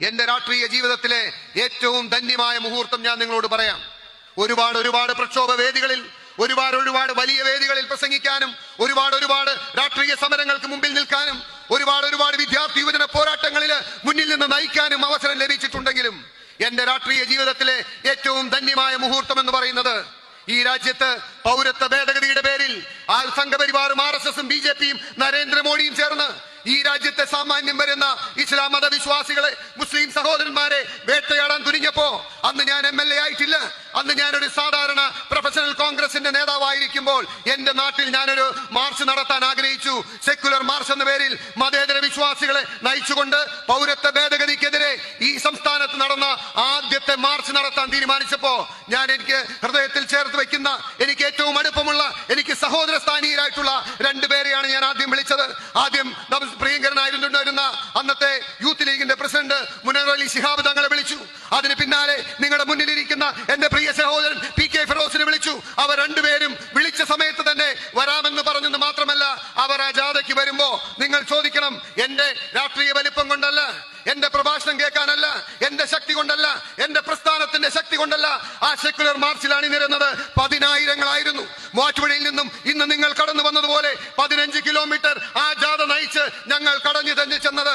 എന്റെ രാഷ്ട്രീയ ജീവിതത്തിലെ ഏറ്റവും ധന്യമായ മുഹൂർത്തം ഞാൻ നിങ്ങളോട് പറയാം. ഒരുപാട് ഒരുപാട് പ്രക്ഷോഭ വേദികളിൽ ഒരുപാട് ഒരുപാട് വലിയ വേദികളിൽ പ്രസംഗിക്കാനും ഒരുപാട് ഒരുപാട് രാഷ്ട്രീയ സമരങ്ങൾക്ക് മുമ്പിൽ നിൽക്കാനും ഒരുപാട് ഒരുപാട് വിദ്യാർത്ഥി യുവജന പോരാട്ടങ്ങളിൽ മുന്നിൽ നിന്ന് നയിക്കാനും അവസരം ലഭിച്ചിട്ടുണ്ടെങ്കിലും എന്റെ രാഷ്ട്രീയ ജീവിതത്തിലെ ഏറ്റവും ധന്യമായ മുഹൂർത്തം എന്ന് പറയുന്നത് ഈ രാജ്യത്ത് പൗരത്വ ഭേദഗതിയുടെ പേരിൽ സംഘപരിവാറും ആർ എസ് എസും ബി ജെ പിയും ചേർന്ന് ഈ രാജ്യത്തെ സാമാന്യം വരുന്ന ഇസ്ലാം മതവിശ്വാസികളെ മുസ്ലിം സഹോദരന്മാരെ വേട്ടയാടാൻ തുനിഞ്ഞപ്പോ അന്ന് ഞാൻ എം എൽ എ ആയിട്ടില്ല. അന്ന് ഞാനൊരു സാധാരണ പ്രൊഫഷണൽ കോൺഗ്രസിന്റെ നേതാവായിരിക്കുമ്പോൾ എന്റെ നാട്ടിൽ ഞാനൊരു മാർച്ച് നടത്താൻ ആഗ്രഹിച്ചു. സെക്യുലർ മാർച്ച് എന്ന പേരിൽ മതേതര വിശ്വാസികളെ നയിച്ചുകൊണ്ട് പൗരത്വ ഭേദഗതിക്കെതിരെ ഈ സംസ്ഥാനത്ത് നടന്ന ആദ്യത്തെ മാർച്ച് നടത്താൻ തീരുമാനിച്ചപ്പോ ഞാൻ എനിക്ക് ഹൃദയത്തിൽ ചേർത്ത് വെക്കുന്ന പ്രിയങ്കരനായിരുന്നുണ്ടായിരുന്ന അന്നത്തെ യൂത്ത് ലീഗിന്റെ പ്രസിഡന്റ് മുനറലി ശിഹാബ് തങ്ങളെ വിളിച്ചു. അതിന് പിന്നാലെ നിങ്ങളുടെ മുന്നിലിരിക്കുന്ന എന്റെ പ്രിയ സഹോദരൻ പി കെ ഫിറോസിനെ വിളിച്ചു. അവർ രണ്ടുപേരും വിളിച്ച സമയത്ത് തന്നെ വരാമെന്ന് പറഞ്ഞെന്ന് മാത്രമല്ല അവർ ആ ജാഥയ്ക്ക് വരുമ്പോ നിങ്ങൾ ചോദിക്കണം എന്റെ രാഷ്ട്രീയ വലിപ്പം കൊണ്ടല്ല എന്റെ പ്രഭാഷണം കേൾക്കാനല്ല എന്റെ ശക്തി കൊണ്ടല്ല എന്റെ പ്രസ്ഥാനത്തിന്റെ ശക്തി കൊണ്ടല്ല ആ സെക്യുലർ മാർച്ചിൽ അണിനിരുന്നത് പതിനായിരങ്ങളായിരുന്നു. മൂവാറ്റുപുഴയിൽ നിന്നും ഇന്ന് നിങ്ങൾ കടന്നു വന്നതുപോലെ പതിനഞ്ച് കിലോമീറ്റർ ആ ജാഥ നയിച്ച് ഞങ്ങൾ കടഞ്ഞു തന്നെ ചെന്നത്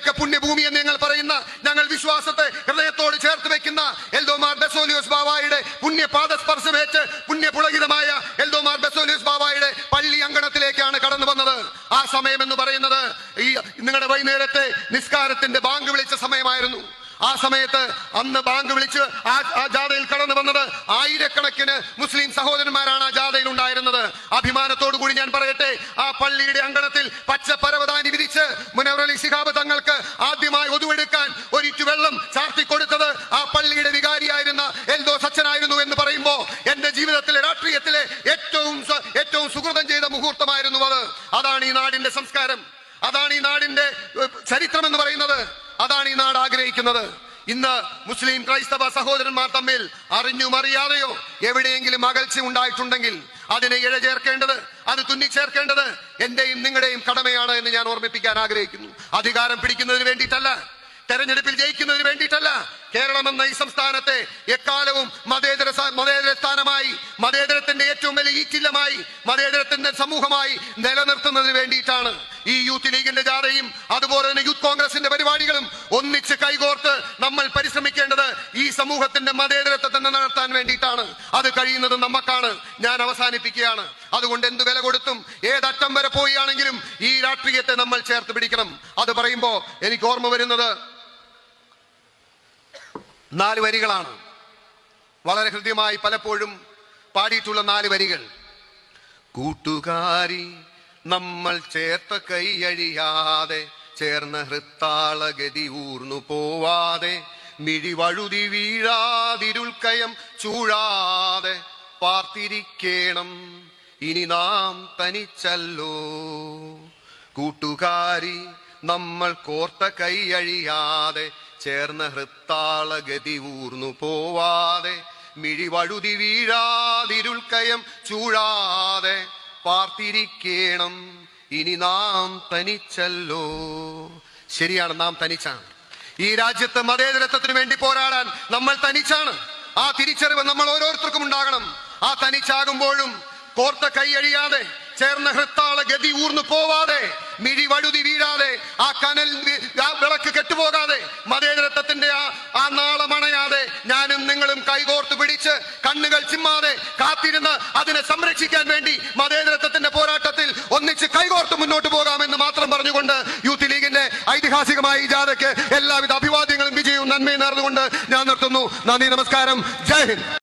ഞങ്ങളുടെയൊക്കെ പുണ്യഭൂമി എന്ന് ഞങ്ങൾ പറയുന്ന ഞങ്ങൾ വിശ്വാസത്തെ ഹൃദയത്തോട് ചേർത്ത് വെക്കുന്ന എൽദോമാർ ബെസോലിയോസ് ബാവായുടെ പുണ്യപാദ സ്പർശമേറ്റ് പുണ്യപുളകിതമായ എൽദോമാർ ബെസോലിയോസ് ബാവായുടെ പള്ളി അങ്കണത്തിലേക്കാണ് കടന്നു വന്നത്. ആ സമയം എന്ന് പറയുന്നത് ഈ നിങ്ങളുടെ വൈകുന്നേരത്തെ നിസ്കാരത്തിന്റെ ബാങ്ക് വിളിച്ച സമയമായിരുന്നു. ആ സമയത്ത് അന്ന് ബാങ്ക് വിളിച്ച് ആ ജാഥയിൽ കടന്നു വന്നത് ആയിരക്കണക്കിന് മുസ്ലിം സഹോദരന്മാരാണ് ആ ജാഥയിൽ അഭിമാനത്തോടു കൂടി ഞാൻ പറയട്ടെ ആ പള്ളിയുടെ അങ്കണത്തിൽ പച്ച പരവതാനി വിരിച്ച് മുനവറലി ശിഹാബ് തങ്ങൾക്ക് ആദ്യമായി ഒതുവെടുക്കാൻ ഒരിറ്റു വെള്ളം ചാർത്തി കൊടുത്തത് ആ പള്ളിയുടെ വികാരിയായിരുന്ന എൽദോ സച്ചനായിരുന്നു എന്ന് പറയുമ്പോൾ എന്റെ ജീവിതത്തിലെ രാഷ്ട്രീയത്തിലെ ഏറ്റവും ഏറ്റവും സുഹൃതം ചെയ്ത മുഹൂർത്തമായിരുന്നു അത്. അതാണ് ഈ നാടിന്റെ സംസ്കാരം. അതാണ് ഈ നാടിന്റെ ചരിത്രം എന്ന് പറയുന്നത്. അതാണ് ഈ നാട് ആഗ്രഹിക്കുന്നത്. ഇന്ന് മുസ്ലിം ക്രൈസ്തവ സഹോദരന്മാർ തമ്മിൽ അറിഞ്ഞും അറിയാതെയോ എവിടെയെങ്കിലും അകൽച്ച ഉണ്ടായിട്ടുണ്ടെങ്കിൽ അതിനെ ഇഴ ഇഴചേർക്കേണ്ടത് അത് തുന്നിച്ചേർക്കേണ്ടത് എന്റെയും നിങ്ങളുടെയും കടമയാണ് എന്ന് ഞാൻ ഓർമ്മിപ്പിക്കാൻ ആഗ്രഹിക്കുന്നു. അധികാരം പിടിക്കുന്നതിന് വേണ്ടിയിട്ടല്ല തെരഞ്ഞെടുപ്പിൽ ജയിക്കുന്നതിന് വേണ്ടിയിട്ടല്ല കേരളം എന്ന ഈ സംസ്ഥാനത്തെ എക്കാലവും മതേതര മതേതര സ്ഥാനമായി മതേതരത്തിന്റെ ഏറ്റവും വലിയ ഈറ്റില്ലമായി മതേതരത്തിന്റെ സമൂഹമായി നിലനിർത്തുന്നതിന് വേണ്ടിയിട്ടാണ് ഈ യൂത്ത് ലീഗിന്റെ ജാഥയും അതുപോലെ തന്നെ സമൂഹത്തിന്റെ തന്നെ നടത്താൻ വേണ്ടിയിട്ടാണ്. അത് കഴിയുന്നത് നമുക്കാണ് ഞാൻ അവസാനിപ്പിക്കുകയാണ്. അതുകൊണ്ട് എന്ത് വില കൊടുത്തും ഏതറ്റം വരെ പോവുകയാണെങ്കിലും ഈ രാഷ്ട്രീയത്തെ നമ്മൾ ചേർത്ത് പിടിക്കണം. അത് പറയുമ്പോ എനിക്ക് ഓർമ്മ വരുന്നത് നാല് വരികളാണ്. വളരെ ഹൃദ്യമായി പലപ്പോഴും പാടിയിട്ടുള്ള നാല് വരികൾ. കൂട്ടുകാരി നമ്മൾ ചേർത്ത കൈയഴിയാതെ ചേർന്ന ഹൃത്താളഗതി ഊർന്നു പോവാതെ മിഴിവഴുതി വീഴാതിരുൾക്കയം ചൂഴാതെ പാർത്തിരിക്കേണം. ഇനി നാം തനിച്ചല്ലോ. കൂട്ടുകാരി നമ്മൾ കോർത്ത കൈയഴിയാതെ ചേർന്ന ഹൃത്താള ഗതി ഊർന്നു പോവാതെ മിഴിവഴുതി വീഴാതിരുൾക്കയം ചൂഴാതെ പാർത്തിരിക്കേണം. ഇനി നാം തനിച്ചല്ലോ. ശരിയാണ് നാം തനിച്ചാണ്. ഈ രാജ്യത്ത് മതേതരത്വത്തിന് വേണ്ടി പോരാടാൻ നമ്മൾ തനിച്ചാണ്. ആ തിരിച്ചറിവ് നമ്മൾ ഓരോരുത്തർക്കും ഉണ്ടാകണം. ആ തനിച്ചാകുമ്പോഴും കോർത്ത കൈയഴിയാതെ ചേർന്ന ഹൃത്താള ഗതി ഊർന്നു പോവാതെ മിഴി വഴുതി വീഴാതെ ആ കനൽ വിളക്ക് കെട്ടുപോകാതെ മതേതരത്വത്തിന്റെ ആ ആ നാളമണയാതെ ഞാനും നിങ്ങളും കൈകോർത്ത് പിടിച്ച് കണ്ണുകൾ ചിമ്മാതെ കാത്തിരുന്ന് അതിനെ സംരക്ഷിക്കാൻ വേണ്ടി മതേതരത്വത്തിന്റെ പോരാട്ടത്തിൽ ഒന്നിച്ച് കൈകോർത്ത് മുന്നോട്ട് പോകാമെന്ന് മാത്രം പറഞ്ഞുകൊണ്ട് ഐതിഹാസികമായ ജാഥയ്ക്ക് എല്ലാവിധ അഭിവാദ്യങ്ങളും വിജയവും നന്മയും നേർന്നുകൊണ്ട് ഞാൻ നിർത്തുന്നു. നന്ദി നമസ്കാരം. ജയ് ഹിന്ദ്.